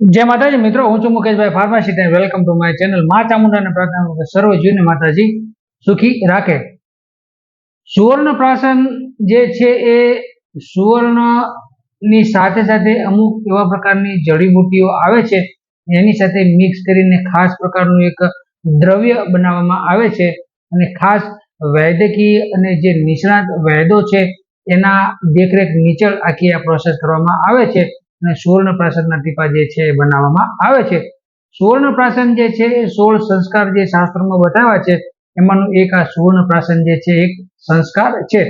જય માતાજી, મિત્રો, હું છું મુકેશભાઈ ફાર્માસિસ્ટ અને વેલકમ ટુ માય ચેનલ મા ચામુંડાને પ્રાર્થના કરું સર્વ જીવને માતાજી સુખી રાખે. સુવર્ણ પ્રાસન જે છે એ સુવર્ણની સાથે સાથે અમુક એવા પ્રકારની જડીબુટ્ટીઓ આવે છે, એની સાથે મિક્સ કરીને ખાસ પ્રકારનું એક દ્રવ્ય બનાવવામાં આવે છે. અને ખાસ વૈદ્યકીય અને જે નિષ્ણાત વૈદો છે, એના દેખરેખ નીચે આખી આ પ્રોસેસ કરવામાં આવે છે. અને સુવર્ણ પ્રાશનના ટીપા જે છે એ બનાવવામાં આવે છે. સુવર્ણ પ્રાસન જે છે એ સોળ સંસ્કાર જે શાસ્ત્રોમાં બતાવ્યા છે, એમાંનું એક આ સુવર્ણ પ્રાસન જે છે એક સંસ્કાર છે.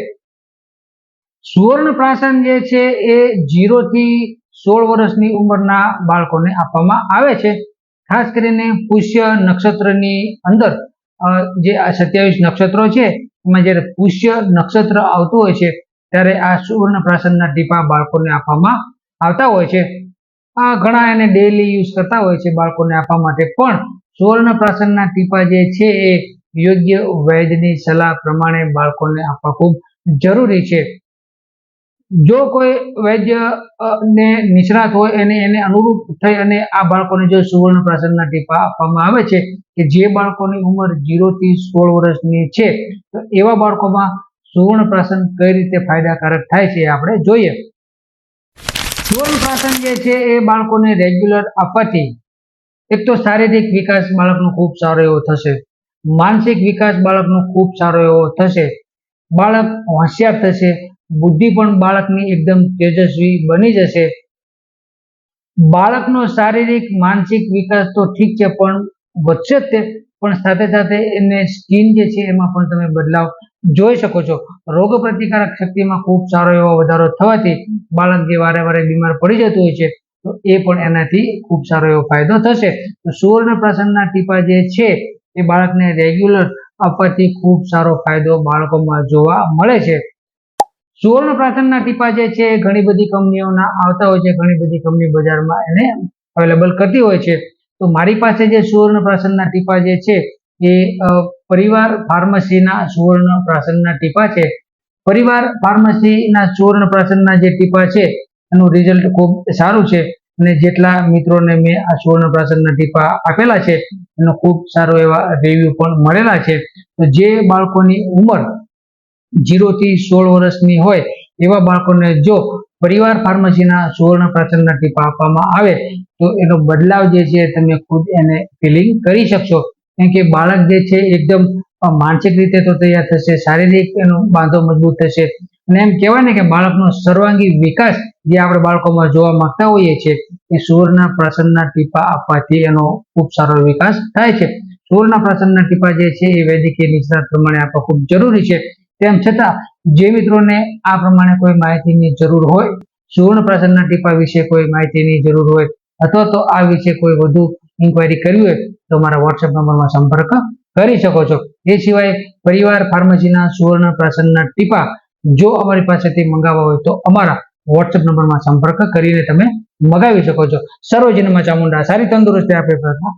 સુવર્ણ પ્રાસન જે છે એ જીરો થી સોળ વર્ષની ઉંમરના બાળકોને આપવામાં આવે છે. ખાસ કરીને પુષ્ય નક્ષત્રની અંદર જે આ સત્યાવીસ નક્ષત્રો છે, એમાં જ્યારે પુષ્ય નક્ષત્ર આવતું હોય છે, ત્યારે આ સુવર્ણ પ્રાસનના ટીપા બાળકોને આપવામાં આવતા હોય છે. આ ઘણા એને ડેલી યુઝ કરતા હોય છે બાળકોને આપવા માટે. પણ સુવર્ણ પ્રાશનના ટીપા જે છે એ યોગ્ય વૈદ્યની સલાહ પ્રમાણે બાળકોને આપવા ખૂબ જરૂરી છે. જો કોઈ વૈદ્ય ને નિષ્ણાત હોય એને એને અનુરૂપ થઈ અને આ બાળકોને જો સુવર્ણ પ્રાશનના ટીપા આપવામાં આવે છે કે જે બાળકોની ઉંમર જીરો થી સોળ વર્ષની છે, તો એવા બાળકોમાં સુવર્ણ પ્રાશન કઈ રીતે ફાયદાકારક થાય છે આપણે જોઈએ. સુવર્ણ પ્રાશન જે છે એ બાળકોને રેગ્યુલર આપવાથી એક તો શારીરિક વિકાસ બાળકનો ખૂબ સારો એવો થશે, માનસિક વિકાસ બાળકનો ખૂબ સારો એવો થશે, બાળક હોશિયાર થશે, બુદ્ધિ પણ બાળકની એકદમ તેજસ્વી બની જશે. બાળકનો શારીરિક, માનસિક વિકાસ તો ઠીક છે, પણ વધશે જ તે, પણ સાથે સાથે એને સ્કિન જે છે એમાં પણ તમે બદલાવ જોઈ શકો છો. રોગ પ્રતિકારક શક્તિમાં ખૂબ સારો એવો વધારો થવાથી બાળક જે વારે વારે બીમાર પડી જતું હોય છે, તો એ પણ એનાથી ખૂબ સારો એવો ફાયદો થશે. સુવર્ણ પ્રાશનના ટીપા જે છે, એ બાળકને રેગ્યુલર આપવાથી ખૂબ સારો ફાયદો બાળકોમાં જોવા મળે છે. સુવર્ણ પ્રાશનના ટીપા જે છે, એ ઘણી બધી કંપનીઓના આવતા હોય છે, ઘણી બધી કંપની બજારમાં એને અવેલેબલ કરતી હોય છે. તો મારી પાસે જે સુવર્ણ પ્રાશનના ટીપા જે છે, એ પરિવાર ફાર્મસીના સુવર્ણ પ્રાસનના ટીપા છે. પરિવાર ફાર્મસીના સુવર્ણ પ્રાસનના જે ટીપા છે, એનું રિઝલ્ટ ખૂબ સારું છે અને જેટલા મિત્રોને મેં આ સુવર્ણ પ્રાસનના ટીપા આપેલા છે, એનો ખૂબ સારો એવા રિવ્યુ પણ મળેલા છે. તો જે બાળકોની ઉંમર ઝીરોથી સોળ વર્ષની હોય, એવા બાળકોને જો પરિવાર ફાર્મસીના સુવર્ણ પ્રાસનના ટીપા આપવામાં આવે, તો એનો બદલાવ જે છે, તમે ખુદ એને ફિલિંગ કરી શકશો. કેમ કે બાળક જે છે એકદમ માનસિક રીતે તો તૈયાર થશે, શારીરિક એનો બાંધો મજબૂત થશે. અને એમ કહેવાય ને કે બાળકનો સર્વાંગી વિકાસ જે આપણે બાળકોમાં જોવા માંગતા હોઈએ છીએ, એ સૂર્યના પ્રાશનના ટીપા આપવાથી એનો ખૂબ સારો વિકાસ થાય છે. સુવર્ણ પ્રાશનના ટીપા જે છે એ વૈદ્યકીય નિષ્ણાત પ્રમાણે આપવા ખૂબ જરૂરી છે. તેમ છતાં, જે મિત્રોને આ પ્રમાણે કોઈ માહિતીની જરૂર હોય સુવર્ણ પ્રાશનના ટીપા વિશે કોઈ માહિતીની જરૂર હોય, અથવા તો આ વિશે કોઈ વધુ ઇન્ક્વાયરી કરવી હોય તો મારા વોટ્સએપ નંબરમાં સંપર્ક કરી શકો છો. એ સિવાય પરિવાર ફાર્મસીના સુવર્ણ પ્રાશનના ટીપા જો અમારી પાસેથી મંગાવવા હોય તો અમારા વોટ્સએપ નંબરમાં સંપર્ક કરીને તમે મગાવી શકો છો. સર્વજનમાં ચામુંડા, સારી તંદુરસ્તી આપે માતા.